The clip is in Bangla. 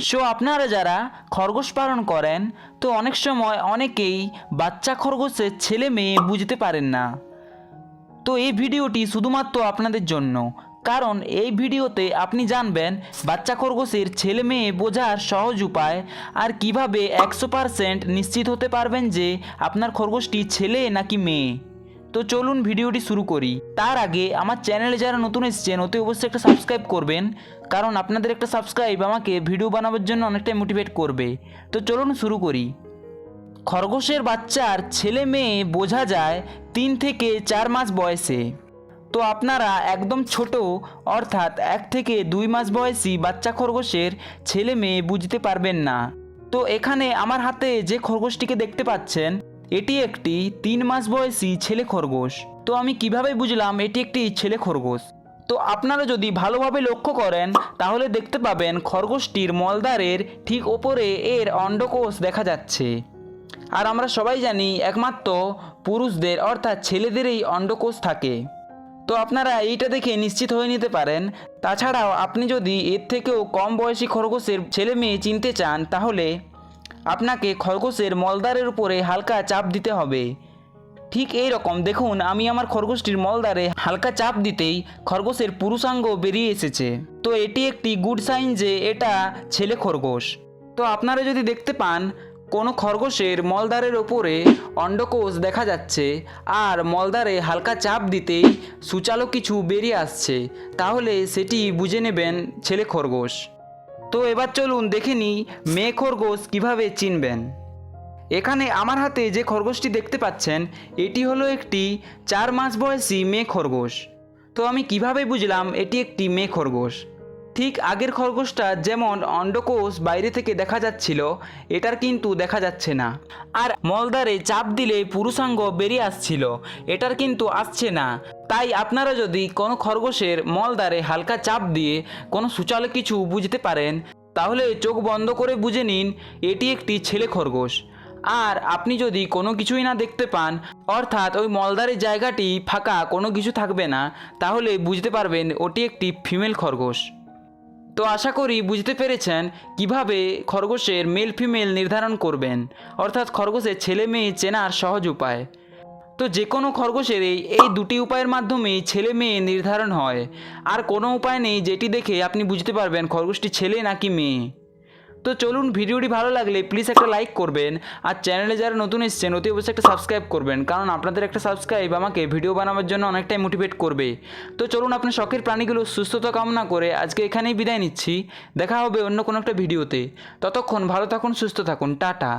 সো আপনারা যারা খরগোশ পালন করেন, তো অনেক সময় অনেকেই বাচ্চা খরগোশের ছেলে মেয়ে বুঝতে পারেন না। তো এই ভিডিওটি শুধুমাত্র আপনাদের জন্য। কারণ এই ভিডিওতে আপনি জানবেন বাচ্চা খরগোশের ছেলে মেয়ে বোঝার সহজ উপায় আর কীভাবে একশো পারসেন্ট নিশ্চিত হতে পারবেন যে আপনার খরগোশটি ছেলে নাকি মেয়ে। তো চলুন ভিডিওটি শুরু করি। তার আগে আমার চ্যানেলে যারা নতুন এসেছেন, অতি অবশ্যই একটা সাবস্ক্রাইব করবেন, কারণ আপনাদের একটা সাবস্ক্রাইব আমাকে ভিডিও বানাবার জন্য অনেকটাই মোটিভেট করবে। তো চলুন শুরু করি। খরগোশের বাচ্চার ছেলে মেয়ে বোঝা যায় তিন থেকে চার মাস বয়সে। তো আপনারা একদম ছোট, অর্থাৎ এক থেকে দুই মাস বয়সী বাচ্চা খরগোশের ছেলে মেয়ে বুঝতে পারবেন না। তো এখানে আমার হাতে যে খরগোশটিকে দেখতে পাচ্ছেন এটি একটি তিন মাস বয়সী ছেলে খরগোশ। তো আমি কীভাবে বুঝলাম এটি একটি ছেলে খরগোশ? তো আপনারা যদি ভালোভাবে লক্ষ্য করেন, তাহলে দেখতে পাবেন খরগোশটির মলদারের ঠিক ওপরে এর অন্ডকোষ দেখা যাচ্ছে। আর আমরা সবাই জানি একমাত্র পুরুষদের অর্থাৎ ছেলেদেরই অন্ডকোষ থাকে। তো আপনারা এইটা দেখে নিশ্চিত হয়ে নিতে পারেন। তাছাড়াও আপনি যদি এর থেকেও কম বয়সী খরগোশের ছেলে মেয়ে চিনতে চান, তাহলে আপনাকে খরগোশের মলদারের উপরে হালকা চাপ দিতে হবে। ঠিক এই রকম, দেখুন, আমি আমার খরগোশটির মলদারে হালকা চাপ দিতেই খরগোশের পুরুষাঙ্গ বেরিয়ে এসেছে। তো এটি একটি গুড সাইন যে এটা ছেলে খরগোশ। তো আপনারা যদি দেখতে পান, কোনো খরগোশের মলদারের ওপরে অন্ডকোষ দেখা যাচ্ছে আর মলদারে হালকা চাপ দিতেই সুচালো কিছু বেরিয়ে আসছে, তাহলে সেটি বুঝে নেবেন ছেলে খরগোশ। তো এবার চলুন দেখে নিই মেয়ে খরগোশ কীভাবে চিনবেন। এখানে আমার হাতে যে খরগোশটি দেখতে পাচ্ছেন, এটি হলো একটি চার মাস বয়সী মেয়ে খরগোশ। তো আমি কীভাবে বুঝলাম এটি একটি মেয়ে খরগোশ? ঠিক আগের খরগোশটা যেমন অন্ডকোষ বাইরে থেকে দেখা যাচ্ছিল, এটার কিন্তু দেখা যাচ্ছে না। আর মলদারে চাপ দিলে পুরুষাঙ্গ বেরিয়ে আসছিল, এটার কিন্তু আসছে না। তাই আপনারা যদি কোনো খরগোশের মলদারে হালকা চাপ দিয়ে কোনো সুচালো কিছু বুঝতে পারেন, তাহলে চোখ বন্ধ করে বুঝে নিন, এটি একটি ছেলে খরগোশ। আর আপনি যদি কোনো কিছুই না দেখতে পান, অর্থাৎ ওই মলদারের জায়গাটি ফাঁকা কোনো কিছু থাকবে না, তাহলে বুঝতে পারবেন ওটি একটি ফিমেল খরগোশ। তো আশা করি বুঝতে পেরেছেন কীভাবে খরগোশের মেল ফিমেল নির্ধারণ করবেন, অর্থাৎ খরগোশের ছেলে মেয়ে চেনার সহজ উপায়। তো যে কোনো খরগোশের এই এই দুটি উপায়ের মাধ্যমেই ছেলে মেয়ে নির্ধারণ হয়। আর কোনো উপায় নেই যেটি দেখে আপনি বুঝতে পারবেন খরগোশটি ছেলে নাকি মেয়ে। তো চলুন ভিডিওটি ভালো লাগলে প্লিজ একটা লাইক করবেন, আর চ্যানেলে যারা নতুন এসেছেন অতি অবশ্যই একটা সাবস্ক্রাইব করবেন, কারণ আপনাদের একটা সাবস্ক্রাইব আমাকে ভিডিও বানাবার জন্য অনেকটাই মোটিভেট করবে। তো চলুন আপনার শখের প্রাণীগুলো সুস্থতা কামনা করে আজকে এখানেই বিদায় নিচ্ছি, দেখা হবে অন্য কোনো একটা ভিডিওতে ততক্ষণ ভালো থাকুন, সুস্থ থাকুন, টাটা।